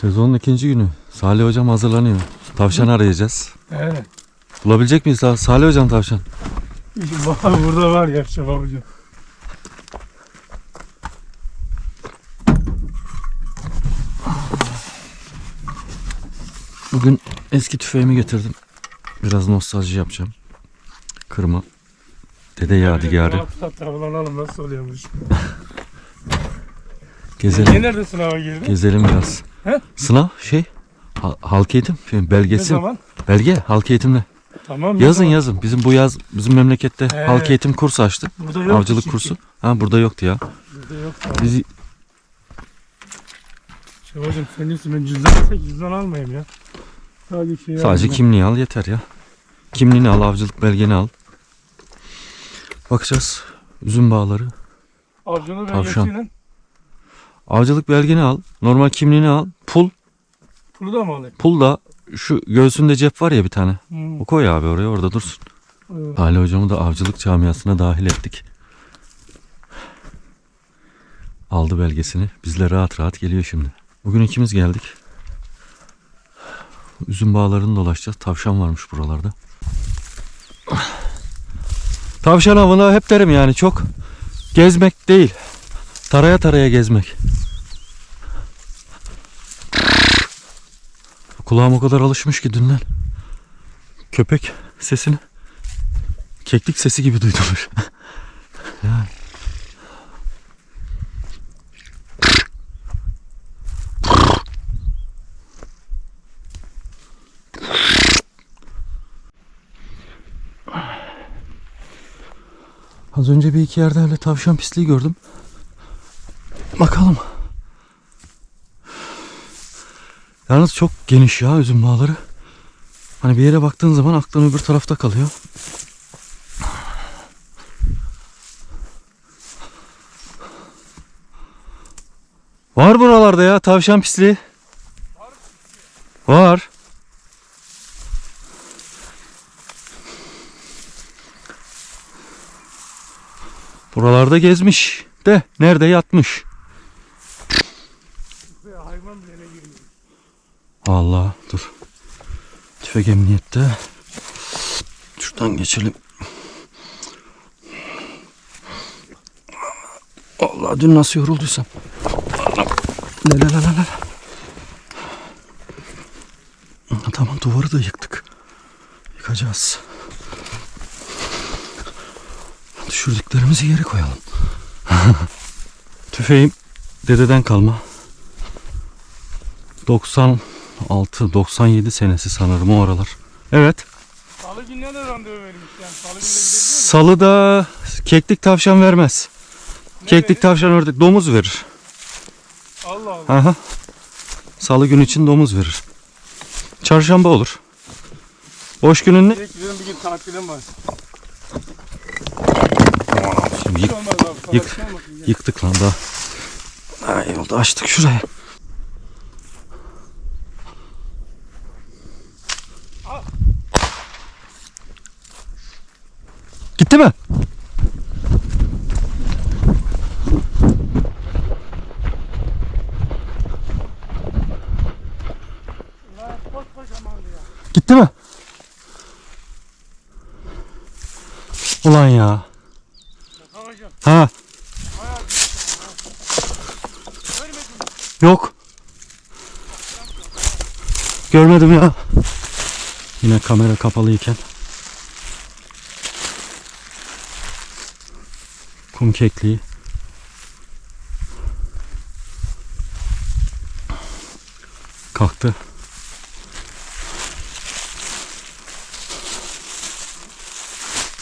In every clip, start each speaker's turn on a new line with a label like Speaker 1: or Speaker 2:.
Speaker 1: Sezonun ikinci günü. Salih hocam hazırlanıyor. Tavşan arayacağız.
Speaker 2: Evet.
Speaker 1: Bulabilecek miyiz daha? Salih hocam tavşan.
Speaker 2: Burada var ya Şefabıcığım.
Speaker 1: Bugün eski tüfeğimi getirdim. Biraz nostalji yapacağım. Kırma. Dede yadigarı.
Speaker 2: Havalanalım nasıl oluyormuş.
Speaker 1: Gezelim.
Speaker 2: Niye nerede sınava girdin?
Speaker 1: Gezelim biraz.
Speaker 2: He?
Speaker 1: Sınav şey. ha- halk eğitim. Şey,
Speaker 2: Ne
Speaker 1: belgesi.
Speaker 2: zaman?
Speaker 1: Belge halk eğitimle.
Speaker 2: Tamam. ne
Speaker 1: Yazın
Speaker 2: zaman?
Speaker 1: yazın. Bizim bu yaz bizim memlekette
Speaker 2: He.
Speaker 1: halk eğitim kursu açtık.
Speaker 2: Burada yok.
Speaker 1: Avcılık
Speaker 2: çünkü.
Speaker 1: kursu. Ha burada yoktu ya.
Speaker 2: Burada yok. Tamam.
Speaker 1: Biz
Speaker 2: Şefabıcığım senin için ben cüzdan alsak cüzdan almayayım ya. Sadece şey
Speaker 1: sadece
Speaker 2: alayım
Speaker 1: kimliği al yeter ya. Kimliğini al, avcılık belgeni al. Bakacağız. Üzüm bağları.
Speaker 2: Avcunu ben
Speaker 1: Tavşan. Avcılık belgeni al. Normal kimliğini al. Pul.
Speaker 2: Pulu da mı alayım?
Speaker 1: Pul da şu göğsünde cep var ya bir tane.
Speaker 2: Hmm.
Speaker 1: O koy abi oraya orada dursun.
Speaker 2: Evet.
Speaker 1: Ali hocamı da avcılık camiasına dahil ettik. Aldı belgesini. Bizle rahat rahat geliyor şimdi. Bugün ikimiz geldik. Üzüm bağlarını dolaşacağız. Tavşan varmış buralarda. Tavşan avına hep derim yani çok gezmek değil. Taraya taraya gezmek. Kulağım o kadar alışmış ki dünden. Köpek sesini keklik sesi gibi duydum. yani. Az önce bir iki yerde öyle tavşan pisliği gördüm. Bakalım. Yalnız çok geniş ya üzüm bağları. Hani bir yere baktığın zaman aklın öbür tarafta kalıyor. Var buralarda ya tavşan pisliği. Var. Buralarda gezmiş de nerede yatmış. Allah dur. Tüfek emniyette. Şuradan geçelim. Allah dün nasıl yorulduysam. La la la la la. Tamam duvarı da yıktık. Yıkacağız. Düşürdüklerimizi yere koyalım. Tüfeğim dededen kalma. 96-97 senesi sanırım o aralar. Evet.
Speaker 2: Salı gününe de randevu vermiş yani. Salı gününe?
Speaker 1: Salıda keklik tavşan vermez.
Speaker 2: Ne
Speaker 1: Keklik
Speaker 2: verir?
Speaker 1: tavşan ördek domuz verir.
Speaker 2: Allah Allah.
Speaker 1: Aha. Salı gün için domuz verir. Çarşamba olur. Boş günün ne?
Speaker 2: Direkt bir gün tatilim var.
Speaker 1: Şimdi
Speaker 2: Hiç
Speaker 1: yık-
Speaker 2: olmaz abi.
Speaker 1: yık-
Speaker 2: şey ya.
Speaker 1: yıktık lan daha. Ay oldu açtık şuraya. Gitti mi? Gitti mi? Ulan ya. Ha yok. Görmedim ya. Yine kamera kapalıyken. Kum kekliği. Kalktı.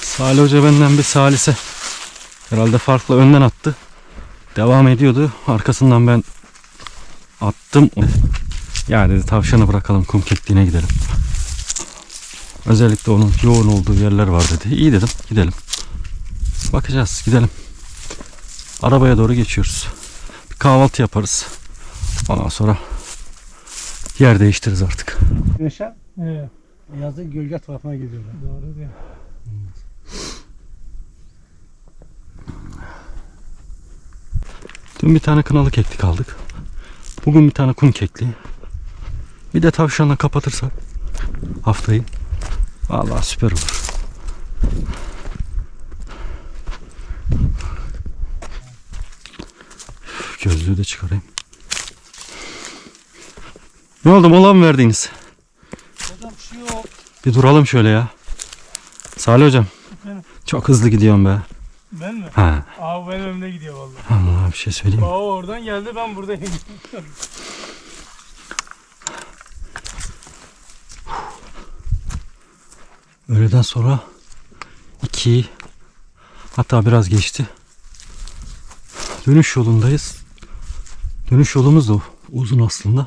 Speaker 1: Salih Hoca benden bir salise. Herhalde farklı önden attı. Devam ediyordu. Arkasından ben attım. Ya dedi tavşanı bırakalım kum kekliğine gidelim. Özellikle onun yoğun olduğu yerler var dedi. İyi dedim gidelim. Bakacağız gidelim. Arabaya doğru geçiyoruz. Bir kahvaltı yaparız. Ondan sonra yer değiştiririz artık.
Speaker 3: Güneşe
Speaker 2: Evet.
Speaker 3: yazın gölge tarafına gidiyorlar.
Speaker 2: Doğru diyor.
Speaker 1: Dün bir tane kınalı keklik aldık. Bugün bir tane kum kekliği. Bir de tavşanla kapatırsak haftayı. Vallahi süper olur. Gözlüğü de çıkarayım. Ne oldu mola mı verdiniz?
Speaker 2: Hocam bir şey yok.
Speaker 1: Bir duralım şöyle ya. Salih hocam.
Speaker 2: Efendim?
Speaker 1: Çok hızlı gidiyorum be.
Speaker 2: Ben mi?
Speaker 1: Ha.
Speaker 2: Abi benim önümde gidiyor vallahi.
Speaker 1: Allah bir şey söyleyeyim. mi?
Speaker 2: Baba oradan geldi ben buradayım.
Speaker 1: Öğleden sonra 2 hatta biraz geçti. Dönüş yolundayız. Dönüş yolumuz da uzun aslında.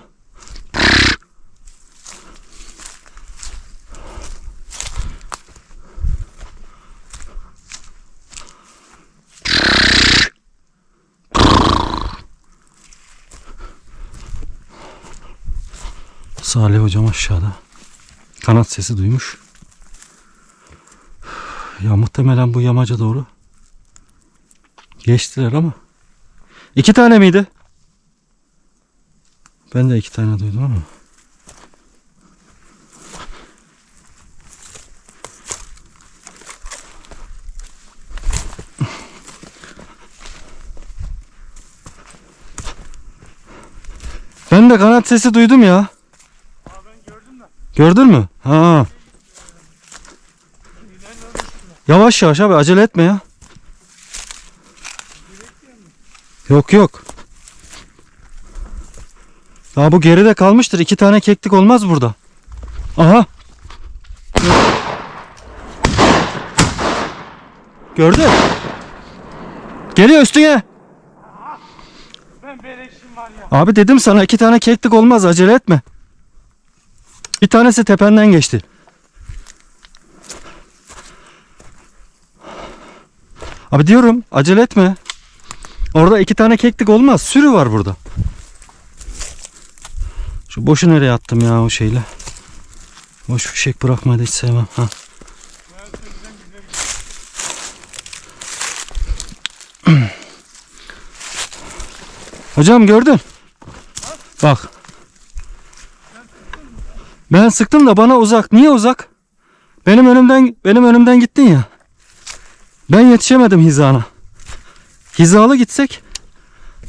Speaker 1: Salih hocam aşağıda. Kanat sesi duymuş. Ya muhtemelen bu yamaca doğru geçtiler ama. iki tane miydi? Ben de iki tane duydum ama. Ben de kanat sesi duydum ya.
Speaker 2: Ben gördüm de.
Speaker 1: Gördün mü? Ha. Yavaş yavaş abi acele etme ya. Yok yok. Daha bu geride kalmıştır. İki tane keklik olmaz burada. Aha. Gördün? Geliyor üstüne. Abi dedim sana iki tane keklik olmaz acele etme. Bir tanesi tependen geçti. Abi diyorum acele etme. Orada iki tane keklik olmaz. Sürü var burada. Şu boşu nereye attım ya o şeyle. Boş fişek bırakmayı da hiç sevmem. Ha. Hocam gördün. Bak. Ben sıktım da bana uzak. Niye uzak? Benim önümden benim önümden gittin ya. Ben yetişemedim hizana. Hizalı gitsek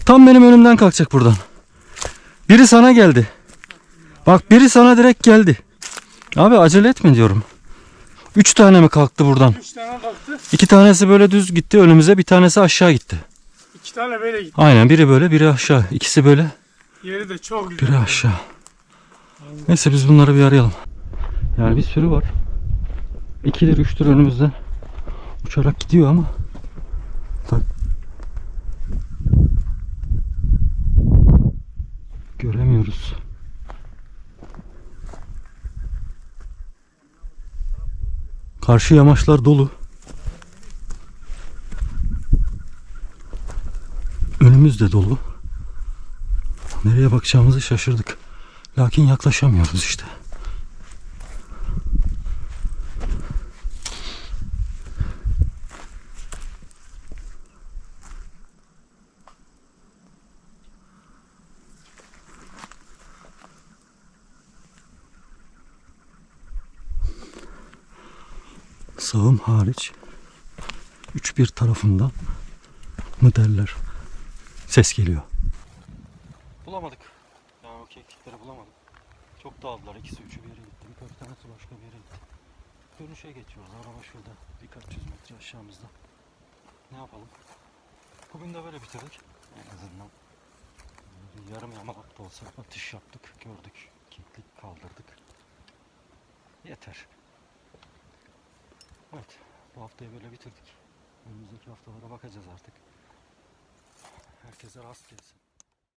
Speaker 1: tam benim önümden kalkacak buradan. Biri sana geldi. Bak biri sana direkt geldi. Abi acele etme diyorum. Üç tane mi kalktı buradan?
Speaker 2: Üç tane kalktı.
Speaker 1: İki tanesi böyle düz gitti önümüze bir tanesi aşağı gitti.
Speaker 2: İki tane böyle gitti.
Speaker 1: Aynen biri böyle biri aşağı. İkisi böyle
Speaker 2: Yeri de çok güzel.
Speaker 1: biri aşağı. Neyse biz bunları bir arayalım. Yani bir sürü var. İkidir üçtür önümüzden. Uçarak gidiyor ama. Bak. Göremiyoruz. Karşı yamaçlar dolu. Önümüz de dolu. Nereye bakacağımızı şaşırdık. Lakin yaklaşamıyoruz işte. Sağım hariç üç bir tarafından mı derler ses geliyor. Bulamadık. Yani o keklikleri bulamadık. Çok dağıldılar. İkisi üçü bir yere gitti. Bir tanesi başka bir yere gitti. Dönüşe geçiyoruz. Araba şurada. Birkaç yüz metre aşağımızda. Ne yapalım? Bugün de böyle bitirdik. En azından yarım yamalak da olsa atış yaptık. Gördük. Keklik kaldırdık. Yeter. Evet. Bu haftayı böyle bitirdik. Önümüzdeki haftalara bakacağız artık. Herkese rast gelsin.